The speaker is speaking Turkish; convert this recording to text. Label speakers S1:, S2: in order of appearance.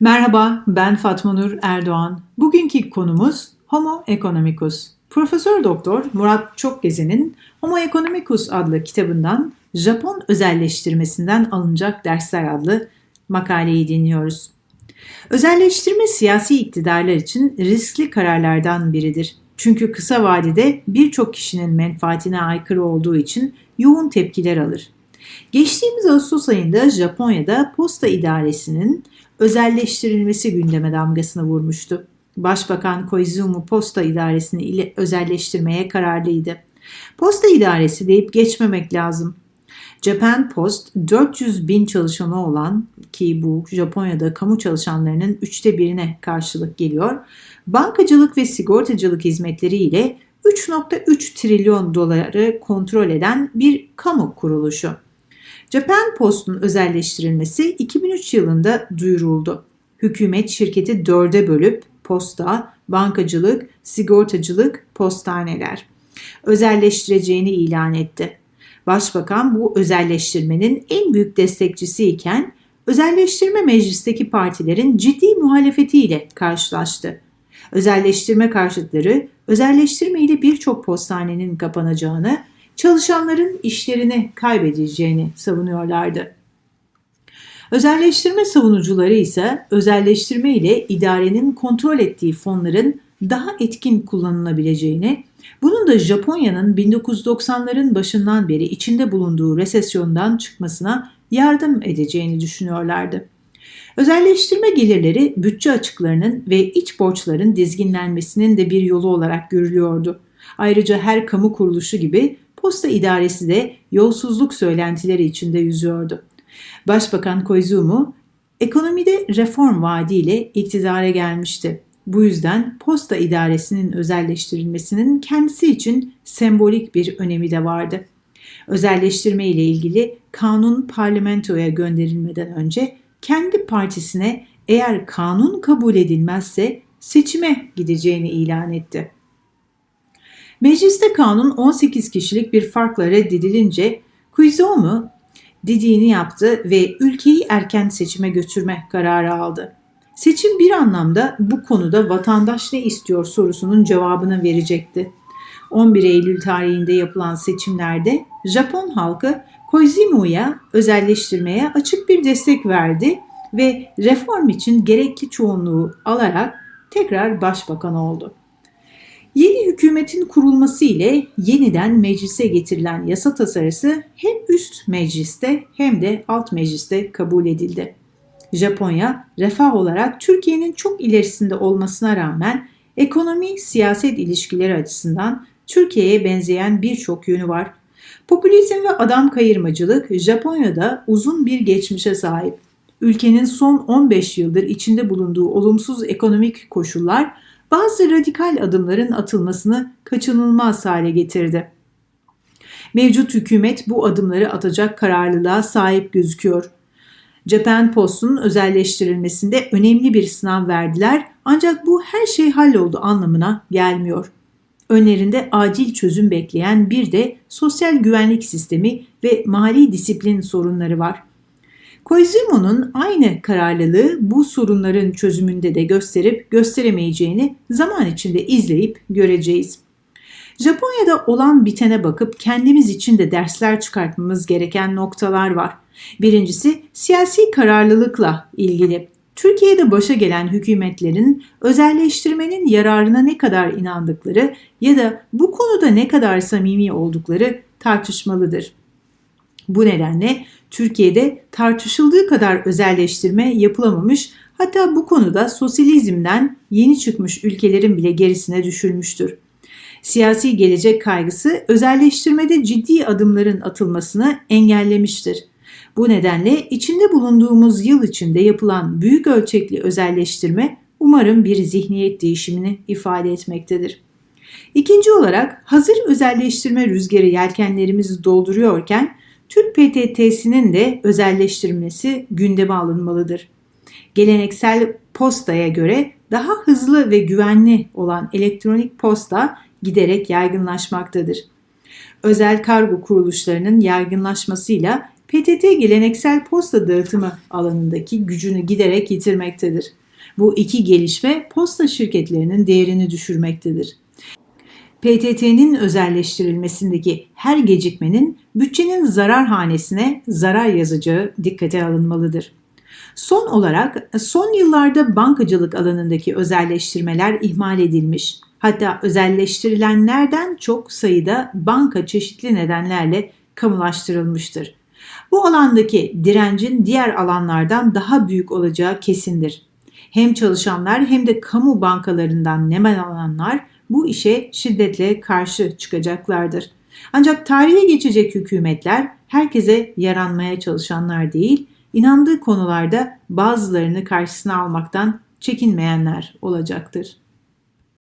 S1: Merhaba, ben Fatma Nur Erdoğan. Bugünkü konumuz Homo economicus. Profesör Doktor Murat Çokgezen'in Homo economicus adlı kitabından Japon özelleştirmesinden alınacak dersler adlı makaleyi dinliyoruz. Özelleştirme siyasi iktidarlar için riskli kararlardan biridir. Çünkü kısa vadede birçok kişinin menfaatine aykırı olduğu için yoğun tepkiler alır. Geçtiğimiz Ağustos ayında Japonya'da posta idaresinin özelleştirilmesi gündeme damgasını vurmuştu. Başbakan Koizumi Posta İdaresini ile özelleştirmeye kararlıydı. Posta İdaresi deyip geçmemek lazım. Japan Post 400 bin çalışanı olan ki bu Japonya'da kamu çalışanlarının üçte birine karşılık geliyor. Bankacılık ve sigortacılık hizmetleri ile 3.3 trilyon doları kontrol eden bir kamu kuruluşu. Japan Post'un özelleştirilmesi 2003 yılında duyuruldu. Hükümet şirketi dörde bölüp posta, bankacılık, sigortacılık, postaneler özelleştireceğini ilan etti. Başbakan bu özelleştirmenin en büyük destekçisi iken özelleştirme meclisteki partilerin ciddi muhalefetiyle karşılaştı. Özelleştirme karşıtları özelleştirme ile birçok postanenin kapanacağını çalışanların işlerini kaybedeceğini savunuyorlardı. Özelleştirme savunucuları ise özelleştirme ile idarenin kontrol ettiği fonların daha etkin kullanılabileceğini, bunun da Japonya'nın 1990'ların başından beri içinde bulunduğu resesyondan çıkmasına yardım edeceğini düşünüyorlardı. Özelleştirme gelirleri bütçe açıklarının ve iç borçların dizginlenmesinin de bir yolu olarak görülüyordu. Ayrıca her kamu kuruluşu gibi posta idaresi de yolsuzluk söylentileri içinde yüzüyordu. Başbakan Koizumi ekonomide reform vaadiyle iktidara gelmişti. Bu yüzden posta idaresinin özelleştirilmesinin kendisi için sembolik bir önemi de vardı. Özelleştirme ile ilgili kanun parlamentoya gönderilmeden önce kendi partisine eğer kanun kabul edilmezse seçime gideceğini ilan etti. Mecliste kanun 18 kişilik bir farkla reddedilince Koizumi dediğini yaptı ve ülkeyi erken seçime götürme kararı aldı. Seçim bir anlamda bu konuda vatandaş ne istiyor sorusunun cevabını verecekti. 11 Eylül tarihinde yapılan seçimlerde Japon halkı Koizumi'ye özelleştirmeye açık bir destek verdi ve reform için gerekli çoğunluğu alarak tekrar başbakan oldu. Yeni hükümetin kurulması ile yeniden meclise getirilen yasa tasarısı hem üst mecliste hem de alt mecliste kabul edildi. Japonya refah olarak Türkiye'nin çok ilerisinde olmasına rağmen ekonomi siyaset ilişkileri açısından Türkiye'ye benzeyen birçok yönü var. Popülizm ve adam kayırmacılık Japonya'da uzun bir geçmişe sahip. Ülkenin son 15 yıldır içinde bulunduğu olumsuz ekonomik koşullar bazı radikal adımların atılmasını kaçınılmaz hale getirdi. Mevcut hükümet bu adımları atacak kararlılığa sahip gözüküyor. Japan Post'un özelleştirilmesinde önemli bir sınav verdiler ancak bu her şey halloldu anlamına gelmiyor. Önlerinde acil çözüm bekleyen bir de sosyal güvenlik sistemi ve mali disiplin sorunları var. Koizumi'nin aynı kararlılığı bu sorunların çözümünde de gösterip gösteremeyeceğini zaman içinde izleyip göreceğiz. Japonya'da olan bitene bakıp kendimiz için de dersler çıkartmamız gereken noktalar var. Birincisi siyasi kararlılıkla ilgili. Türkiye'de başa gelen hükümetlerin özelleştirmenin yararına ne kadar inandıkları ya da bu konuda ne kadar samimi oldukları tartışmalıdır. Bu nedenle Türkiye'de tartışıldığı kadar özelleştirme yapılamamış hatta bu konuda sosyalizmden yeni çıkmış ülkelerin bile gerisine düşülmüştür. Siyasi gelecek kaygısı özelleştirmede ciddi adımların atılmasını engellemiştir. Bu nedenle içinde bulunduğumuz yıl içinde yapılan büyük ölçekli özelleştirme umarım bir zihniyet değişimini ifade etmektedir. İkinci olarak hazır özelleştirme rüzgarı yelkenlerimizi dolduruyorken Türk PTT'sinin de özelleştirilmesi gündeme alınmalıdır. Geleneksel postaya göre daha hızlı ve güvenli olan elektronik posta giderek yaygınlaşmaktadır. Özel kargo kuruluşlarının yaygınlaşmasıyla PTT geleneksel posta dağıtımı alanındaki gücünü giderek yitirmektedir. Bu iki gelişme posta şirketlerinin değerini düşürmektedir. PTT'nin özelleştirilmesindeki her gecikmenin bütçenin zarar hanesine zarar yazacağı dikkate alınmalıdır. Son olarak son yıllarda bankacılık alanındaki özelleştirmeler ihmal edilmiş. Hatta özelleştirilenlerden çok sayıda banka çeşitli nedenlerle kamulaştırılmıştır. Bu alandaki direncin diğer alanlardan daha büyük olacağı kesindir. Hem çalışanlar hem de kamu bankalarından nemel alanlar bu işe şiddetle karşı çıkacaklardır. Ancak tarihe geçecek hükümetler herkese yaranmaya çalışanlar değil, inandığı konularda bazılarını karşısına almaktan çekinmeyenler olacaktır.